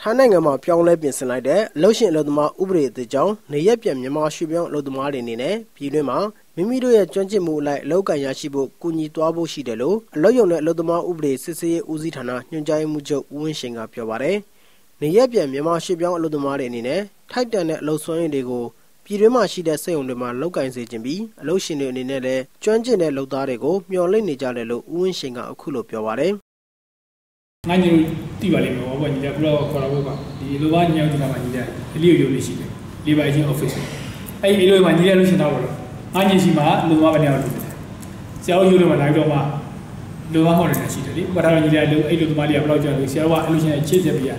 ထိုင်းနိုင်ငံမှာပြောင်းလဲပြင်ဆင်လိုက်တဲ့အလုပ်ရှင်အလုပ်သမားဥပဒေအသစ်ကြောင့်နေရက်ပြန်မြန်မာရွှေပြောင်းအလုပ်သမားတွေအနေနဲ့ပြည်တွင်းမှာမိမိတို့ရဲ့ကျွမ်းကျင်မှုအလိုက်အလုပ်ကံရရှိဖို့ကူညီသွားဖို့ရှိတယ်လို့အလုပ်ရုံနဲ့အလုပ်သမားဥပဒေစစ်ဆေးရေးဦးစီးဌာနညွှန်ကြားရေးမှူးချုပ်ဦးဝင်းရှင်ကပြောပါတယ်။နေရက်ပြန်မြန်မာရွှေပြောင်းအလုပ်သမားတွေအနေနဲ့ထိုက်တန်တဲ့အလုပ်စွမ်းရည်တွေကိုပြည်တွင်းမှာရှိတဲ့စက်ရုံတွေမှာလောက်ကင်စေခြင်းပြီးအလုပ်ရှင်တွေအနေနဲ့လည်းကျွမ်းကျင်တဲ့လုပ်သားတွေကိုမျှော်လင့်နေကြတယ်လို့ဦးဝင်းရှင်ကအခုလိုပြောပါတယ် ငါညီတို့တိပါလိမ့်မယ်ဘောညီတဲ့ဘလော့ခေါ်တော့ကဒီလိုပါညီအောင်ဒီမှာညီတဲ့အလီယိုယိုလေးရှိတယ်လေးပါချင်း office အဲ့ဒီလိုမှညီတဲ့လို့ရှင်တော့ဘောငါညီစီမှာလူမပဲနေအောင်လုပ်တယ်ဆရာတို့ယူလို့မှလိုက်တော့မှလူမဟောတယ်ရှိတယ်လေဘာသာညီတဲ့လူအဲ့လိုသမားလေးကဘလော့ကြောက်လို့ဆရာတို့ကအလူရှင်ချစ်ဆက်ပြရတယ်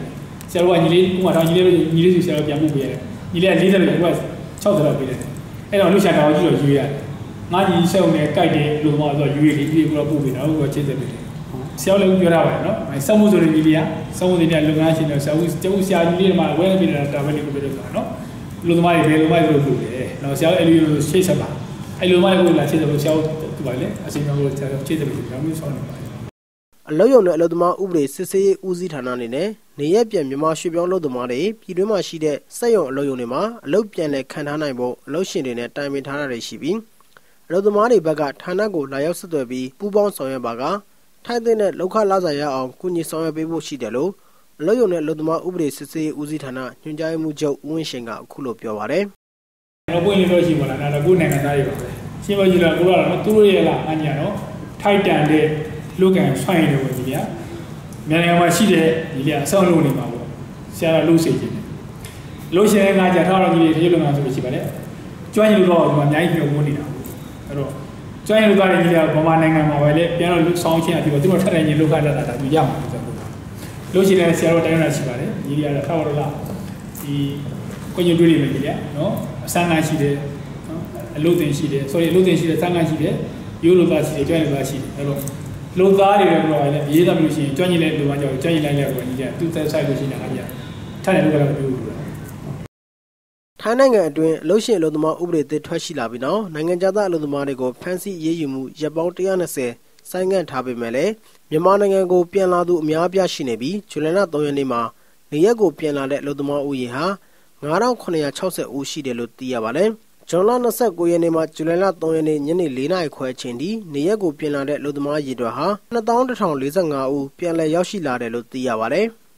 ဆရာတို့ကညီလေးဥမာတော့ညီလေးညီလေးစီဆရာတို့ပြန်မှုပေးရတယ်ညီလေးက40လို့က60လောက်ပေးတယ်အဲ့တော့လူရှာတော်ကြီးတော့ယူရတယ်ငါညီရှုံနေကြိုက်တယ်လူမဆိုယူရည်လေးပြီးတော့ပို့ပေးတော့ကိုချစ်ဆက်ပေးတယ် ဆရာလည်းပြောရပါတယ်နော်။စောမှုဆိုတဲ့ညီလေးကစောမှုတွေနဲ့လုပ်ငန်းရှင်တွေဆရာဦးကျောင်းဆရာကြီးလေးတွေမှာဝယ်နေပြီတာပဲလေးကိုပြောတယ်ဆိုတာနော်။လူသမားတွေဘယ်လိုမှလုပ်လို့လေ။နော်ဆရာအဲ့လိုရှေ့ဆက်ပါ။အဲ့လိုမှကိုလာရှေ့ဆက်လို့ဆရာသူပါလေအစီအမံကိုဆရာရှေ့ဆက်ပြီးပြောင်းပြီးဆောင်းနေပါတယ်အလုပ်ရုံနဲ့အလုပ်သမားဥပဒေစစ်ဆေးရေးဦးစီးဌာနအနေနဲ့နေရက်ပြန်မြန်မာရွှေပြောင်းလုပ်သမားတွေပြည်တွင်းမှာရှိတဲ့စက်ရုံအလုပ်ရုံတွေမှာအလုပ်ပြန်လည်ခံထားနိုင်ဖို့အလုပ်ရှင်တွေနဲ့တိုင်ပင်ထားတာတွေရှိပြီးအလုပ်သမားတွေဘက်ကဌာနကိုလာရောက်ဆက်သွယ်ပြီးပူးပေါင်းဆောင်ရွက်ပါက ထိုက်တဲ့လောက်ခလာစာရအောင်ကုညီဆောင်ရွက်ပေးဖို့ရှိတယ်လို့အလုပ်ရုံနဲ့အလုပ်သမားဥပဒေစစ်ဆေးဦးစီးဌာနညွှန်ကြားမှုချုပ်ဦးဝင်းရှင်ကအခုလိုပြောပါတယ်။ကျွန်တော်ပွင့်လို့ရှိပါလား။ဒါကိုနိုင်ငံသားတွေပါပဲ။ရှင်းပါကြည့်လားကိုတော့သူတို့ရဲ့လားအညာတော့ထိုက်တန်တဲ့လူကန်ဆိုင်တယ်ပေါ့ဒီက။မြန်မာနိုင်ငံမှာရှိတဲ့ဒီလေအဆောင်လုံးနေမှာပေါ့။ဆရာတော်လို့စေခြင်းတယ်။လို့ရှင်ကကြာထားတော့ဒီလေတရုတ်လုံငန်းဆိုလို့ရှိပါတယ်။ကျွမ်းရလို့တော့ဒီမှာအများကြီးပြောဝင်နေတာ။အဲ့တော့ ကျွမ်းရလို့ကလည်းကြီးကဗမာနိုင်ငံမှာပဲလေပြန်တော့ဆောင်းချင်းအပြီးတော့သူတို့ထက်တဲ့ညီလောက်ခလာတာသူရမှာဆိုတော့လို့ရှိရင်ဆရာတော်တိုင်းရရှိပါတယ်ညီလေးကတော့ထောက်ရလားဒီကိုညွှန်တွေးနေမယ်ကြီးလေနော်အစမ်းကရှိတယ်နော်အလုတ်တင်ရှိတယ် sorry အလုတ်တင်ရှိတယ်စမ်းကရှိတယ်ရိုးလိုသားရှိတယ်ကျွမ်းရလို့သားရှိတယ်အဲ့တော့လုံသားတွေလည်းပြောရတယ်ရေးသားလို့ရှိရင်ကျွမ်းကျင်တဲ့လူကကြောက်ကျွမ်းကျင်လိုက်တဲ့ကိုကြီးကသူ့သက်ဆိုင်လို့ရှိနေတာကြီးထက်တယ်လို့ကတော့ပြောလို့ ထိုင်းနိုင်ငံအတွင်းအလုပ်ရှင်အလုပ်သမားဥပဒေသစ်ထွက်ရှိလာပြီးနောက်နိုင်ငံခြားသားအလုပ်သမားတွေကိုဖမ်းဆီးအရေးယူမှုရပ်ပေါင်း120ဆိုင်းငံ့ထားပေမဲ့လည်းမြန်မာနိုင်ငံကိုပြန်လာသူအများအပြားရှိနေပြီးဇူလိုင်လ3ရက်နေ့မှာနေရက်ကိုပြန်လာတဲ့အလုပ်သမားဦးရေဟာ9960ဦးရှိတယ်လို့သိရပါတယ်။ဇွန်လ29ရက်နေ့မှဇူလိုင်လ3ရက်နေ့ညနေ4နာရီခွဲအချိန်ထိနေရက်ကိုပြန်လာတဲ့အလုပ်သမားရေတွက်ဟာ2145ဦးပြန်လည်ရောက်ရှိလာတယ်လို့သိရပါတယ်။